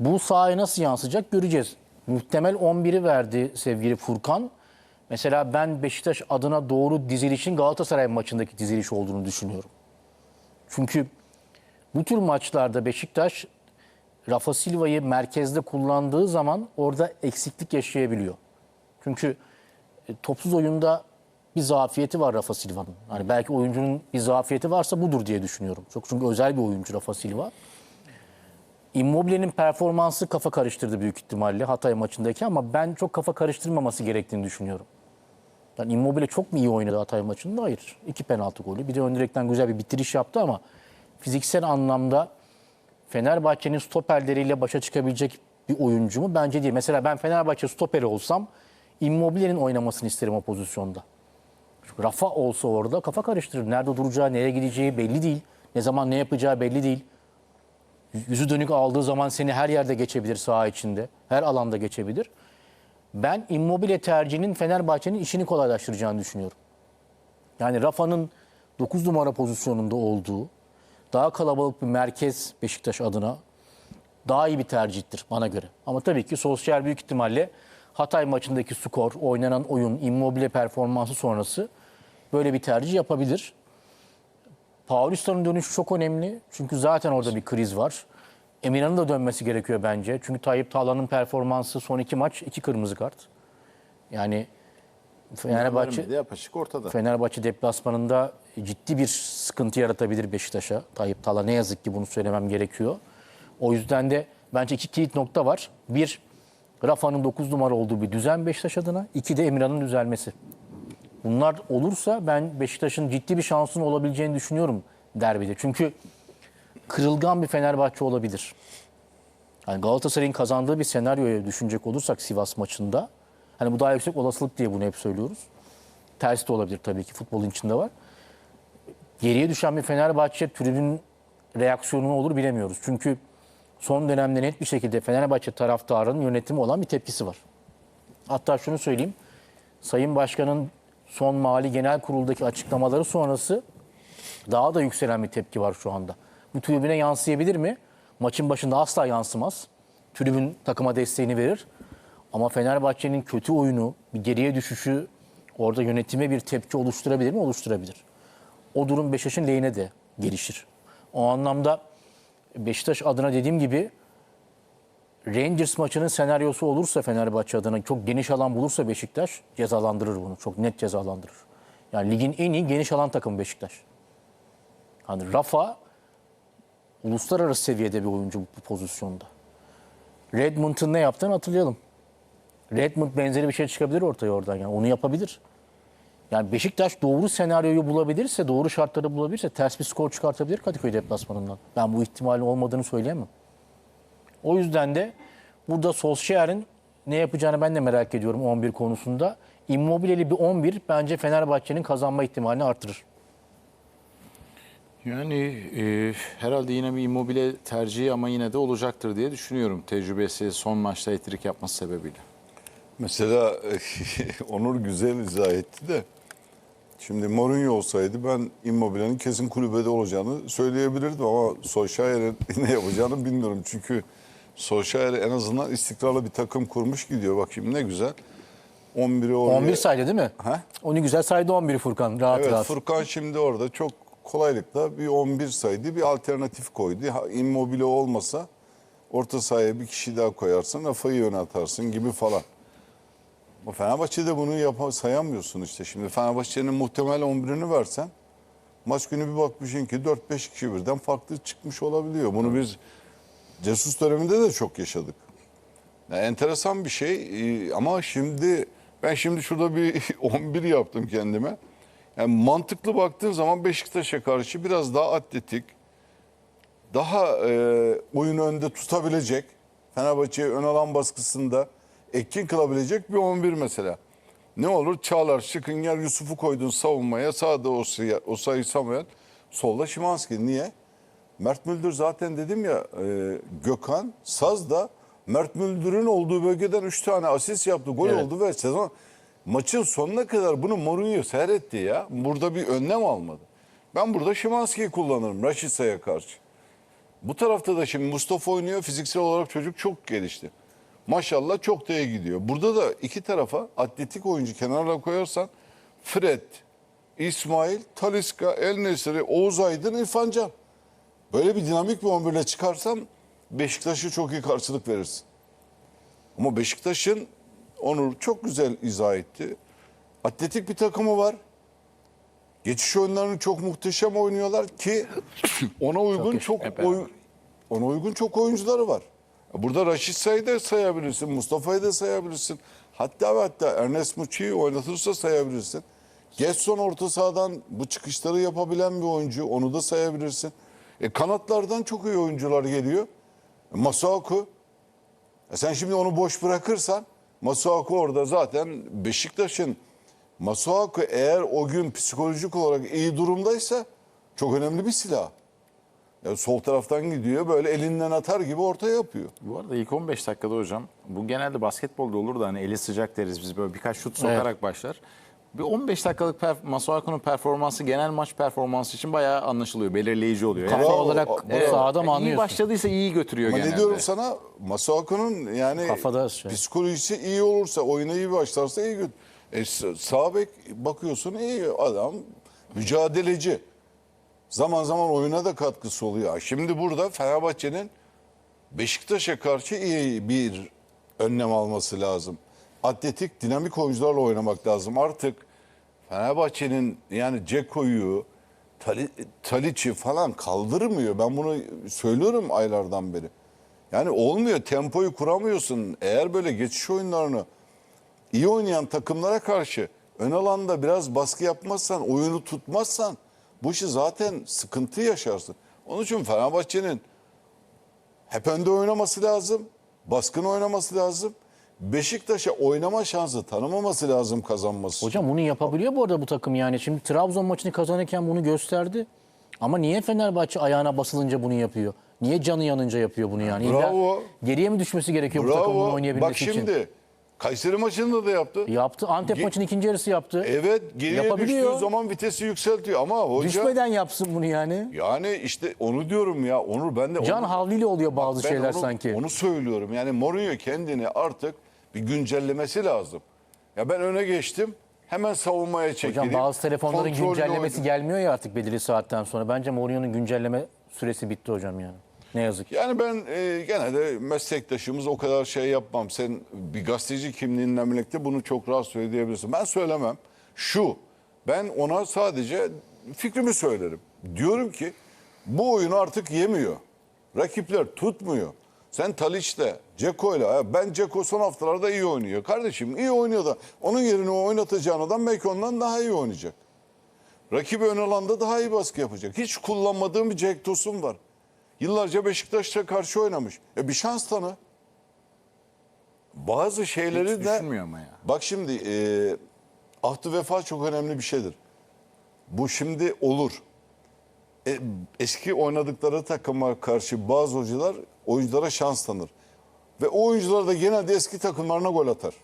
Bu sahaya nasıl yansıyacak göreceğiz. Muhtemel 11'i verdi sevgili Furkan. Mesela ben Beşiktaş adına doğru dizilişin Galatasaray maçındaki diziliş olduğunu düşünüyorum. Çünkü bu tür maçlarda Beşiktaş Rafa Silva'yı merkezde kullandığı zaman orada eksiklik yaşayabiliyor. Çünkü e, topsuz oyunda bir zafiyeti var Rafa Silva'nın. Hani belki oyuncunun bir zafiyeti varsa budur diye düşünüyorum. Çok çünkü özel bir oyuncu Rafa Silva. Immobile'nin performansı kafa karıştırdı büyük ihtimalle Hatay maçındaki ama ben çok kafa karıştırmaması gerektiğini düşünüyorum. Yani Immobile çok mu iyi oynadı Hatay maçında? Hayır. İki penaltı golü. Bir de ön direkten güzel bir bitiriş yaptı ama fiziksel anlamda Fenerbahçe'nin stoperleriyle başa çıkabilecek bir oyuncu mu? Bence değil. Mesela ben Fenerbahçe stoperi olsam Immobile'nin oynamasını isterim o pozisyonda. Çünkü Rafa olsa orada kafa karıştırır. Nerede duracağı, nereye gideceği belli değil. Ne zaman ne yapacağı belli değil. Yüzü dönük aldığı zaman seni her yerde geçebilir saha içinde. Her alanda geçebilir. Ben Immobile tercihinin Fenerbahçe'nin işini kolaylaştıracağını düşünüyorum. Yani Rafa'nın 9 numara pozisyonunda olduğu daha kalabalık bir merkez Beşiktaş adına daha iyi bir tercihtir bana göre. Ama tabii ki sosyal büyük ihtimalle Hatay maçındaki skor, oynanan oyun, Immobile performansı sonrası böyle bir tercih yapabilir. Paulista'nın dönüşü çok önemli. Çünkü zaten orada bir kriz var. Emirhan'ın da dönmesi gerekiyor bence. Çünkü Tayyip Tağlan'ın performansı son iki maç iki kırmızı kart. Yani Fenerbahçe Apaçık ortada. Fenerbahçe deplasmanında ciddi bir sıkıntı yaratabilir Beşiktaş'a. Tayyip Tağla ne yazık ki bunu söylemem gerekiyor. O yüzden de bence iki kilit nokta var. Bir, Rafa'nın 9 numara olduğu bir düzen Beşiktaş adına. İki de Emirhan'ın düzelmesi. Bunlar olursa ben Beşiktaş'ın ciddi bir şansının olabileceğini düşünüyorum derbide. Çünkü kırılgan bir Fenerbahçe olabilir. Yani Galatasaray'ın kazandığı bir senaryoya düşünecek olursak Sivas maçında, hani bu daha yüksek olasılık diye bunu hep söylüyoruz. Tersi de olabilir tabii ki futbolun içinde var. Geriye düşen bir Fenerbahçe tribün reaksiyonu olur bilemiyoruz. Çünkü son dönemde net bir şekilde Fenerbahçe taraftarının yönetimi olan bir tepkisi var. Hatta şunu söyleyeyim. Sayın Başkan'ın son mali genel kuruldaki açıklamaları sonrası daha da yükselen bir tepki var şu anda. Bu tribüne yansıyabilir mi? Maçın başında asla yansımaz. Tribün takıma desteğini verir. Ama Fenerbahçe'nin kötü oyunu, bir geriye düşüşü orada yönetime bir tepki oluşturabilir mi? Oluşturabilir. O durum Beşiktaş'ın lehine de gelişir. O anlamda Beşiktaş adına dediğim gibi Rangers maçının senaryosu olursa Fenerbahçe adına çok geniş alan bulursa Beşiktaş cezalandırır bunu. Çok net cezalandırır. Yani ligin en iyi geniş alan takımı Beşiktaş. Hani Rafa uluslararası seviyede bir oyuncu bu pozisyonda. Redmond'un ne yaptığını hatırlayalım. Redmond benzeri bir şey çıkabilir ortaya oradan yani onu yapabilir. Yani Beşiktaş doğru senaryoyu bulabilirse, doğru şartları bulabilirse ters bir skor çıkartabilir Kadıköy deplasmanından. Ben bu ihtimalin olmadığını söyleyemem. O yüzden de burada Solskjaer'in ne yapacağını ben de merak ediyorum 11 konusunda. Immobile'li bir 11 bence Fenerbahçe'nin kazanma ihtimalini artırır. Yani e, herhalde yine bir immobile tercihi ama yine de olacaktır diye düşünüyorum. Tecrübesi son maçta ettirik yapması sebebiyle. Mesela Onur güzel izah etti de şimdi Mourinho olsaydı ben Immobile'nin kesin kulübede olacağını söyleyebilirdim ama Solskjaer'in ne yapacağını bilmiyorum. Çünkü Solskjaer en azından istikrarlı bir takım kurmuş gidiyor. Bakayım ne güzel. 11'i oraya... 11 saydı değil mi? Ha? Onu güzel saydı 11 Furkan. Rahat Evet rahat. Furkan şimdi orada çok kolaylıkla bir 11 saydı bir alternatif koydu. Ha, Immobile olmasa orta sahaya bir kişi daha koyarsın Rafa'yı öne atarsın gibi falan. Ama Fenerbahçe'de bunu yapa, sayamıyorsun işte. Şimdi Fenerbahçe'nin muhtemel 11'ini versen maç günü bir bakmışsın ki 4-5 kişi birden farklı çıkmış olabiliyor. Bunu biz Cesus döneminde de çok yaşadık. Yani enteresan bir şey Ee, ama şimdi ben şimdi şurada bir 11 yaptım kendime. Yani mantıklı baktığın zaman Beşiktaş'a karşı biraz daha atletik, daha e, oyunu önde tutabilecek, Fenerbahçe'ye ön alan baskısında etkin kılabilecek bir 11 mesela. Ne olur? Çağlar, Şıkınger, Yusuf'u koydun savunmaya. Sağda Osayi, Osayi Samuel, solda Şimanski. Niye? Mert Müldür zaten dedim ya e, Gökhan Saz da Mert Müldür'ün olduğu bölgeden 3 tane asist yaptı. Gol Evet. oldu ve sezon maçın sonuna kadar bunu Mourinho seyretti ya. Burada bir önlem almadı. Ben burada Şimanski'yi kullanırım Raşitsa'ya karşı. Bu tarafta da şimdi Mustafa oynuyor. Fiziksel olarak çocuk çok gelişti. Maşallah çok da iyi gidiyor. Burada da iki tarafa atletik oyuncu kenarına koyarsan Fred, İsmail, Taliska, El Nesiri, Oğuz Aydın, İrfan Can. Böyle bir dinamik bir 11'le çıkarsam Beşiktaş'a çok iyi karşılık verirsin. Ama Beşiktaş'ın Onur çok güzel izah etti. Atletik bir takımı var. Geçiş oyunlarını çok muhteşem oynuyorlar ki ona uygun çok, Hep oy- ona uygun çok oyuncuları var. Burada Raşit Say'ı da sayabilirsin, Mustafa'yı da sayabilirsin. Hatta ve hatta Ernest Muçi'yi oynatırsa sayabilirsin. Getson orta sahadan bu çıkışları yapabilen bir oyuncu, onu da sayabilirsin. E, kanatlardan çok iyi oyuncular geliyor. Masuaku, e sen şimdi onu boş bırakırsan Masuaku orada zaten Beşiktaş'ın Masuaku eğer o gün psikolojik olarak iyi durumdaysa çok önemli bir silah. Ya sol taraftan gidiyor böyle elinden atar gibi ortaya yapıyor. Bu arada ilk 15 dakikada hocam bu genelde basketbolda olur da hani eli sıcak deriz biz böyle birkaç şut sokarak başlar. Bir 15 dakikalık perf- Masuaku'nun performansı genel maç performansı için bayağı anlaşılıyor, belirleyici oluyor. Kafa Bravo, olarak bravo. sahada mı iyi anlıyorsun? başladıysa iyi götürüyor Ama genelde. ne diyorum sana Masuaku'nun yani Kafada şey. psikolojisi iyi olursa oyuna iyi başlarsa iyi götür. E, sağ bek bakıyorsun iyi adam mücadeleci. Zaman zaman oyuna da katkısı oluyor. Şimdi burada Fenerbahçe'nin Beşiktaş'a karşı iyi bir önlem alması lazım. Atletik, dinamik oyuncularla oynamak lazım. Artık Fenerbahçe'nin yani Ceko'yu, Tali, Taliç'i falan kaldırmıyor. Ben bunu söylüyorum aylardan beri. Yani olmuyor, tempoyu kuramıyorsun. Eğer böyle geçiş oyunlarını iyi oynayan takımlara karşı ön alanda biraz baskı yapmazsan, oyunu tutmazsan bu işi zaten sıkıntı yaşarsın. Onun için Fenerbahçe'nin hep önde oynaması lazım. Baskın oynaması lazım. Beşiktaş'a oynama şansı tanımaması lazım kazanması. Hocam bunu yapabiliyor bu arada bu takım yani. Şimdi Trabzon maçını kazanırken bunu gösterdi. Ama niye Fenerbahçe ayağına basılınca bunu yapıyor? Niye canı yanınca yapıyor bunu yani? İlla Bravo. geriye mi düşmesi gerekiyor bu takımın Bravo. oynayabilmesi Bak için? şimdi Kayseri maçında da yaptı. Yaptı. Antep Ge- maçının ikinci yarısı yaptı. Evet geriye Yapabiliyor. düştüğü zaman vitesi yükseltiyor ama hoca Düşmeden yapsın bunu yani. yani işte onu diyorum ya Onur ben de Can onu, havliyle oluyor bazı ben şeyler onu, sanki. Onu söylüyorum yani Mourinho kendini artık bir güncellemesi lazım. Ya ben öne geçtim hemen savunmaya çekileyim. Hocam bazı telefonların kontrollü güncellemesi oyun- gelmiyor ya artık belirli saatten sonra. Bence Mourinho'nun güncelleme süresi bitti hocam yani. Ne yazık ki. Yani ben e, gene de meslektaşımız o kadar şey yapmam. Sen bir gazeteci kimliğinle birlikte bunu çok rahat söyleyebilirsin. Ben söylemem. Şu, ben ona sadece fikrimi söylerim. Diyorum ki bu oyunu artık yemiyor. Rakipler tutmuyor. Sen Taliç'le, Ceko'yla, ben Ceko son haftalarda iyi oynuyor. Kardeşim iyi oynuyor da onun yerine o oynatacağın adam belki ondan daha iyi oynayacak. Rakibi ön alanda daha iyi baskı yapacak. Hiç kullanmadığım bir Cenk Tosun var. Yıllarca Beşiktaş'a karşı oynamış. E bir şans tanı. Bazı şeyleri Hiç de... düşünmüyor ama ya. Bak şimdi e, ahtı vefa çok önemli bir şeydir. Bu şimdi olur. E, eski oynadıkları takıma karşı bazı hocalar oyunculara şans tanır. Ve o oyuncular da genelde eski takımlarına gol atar.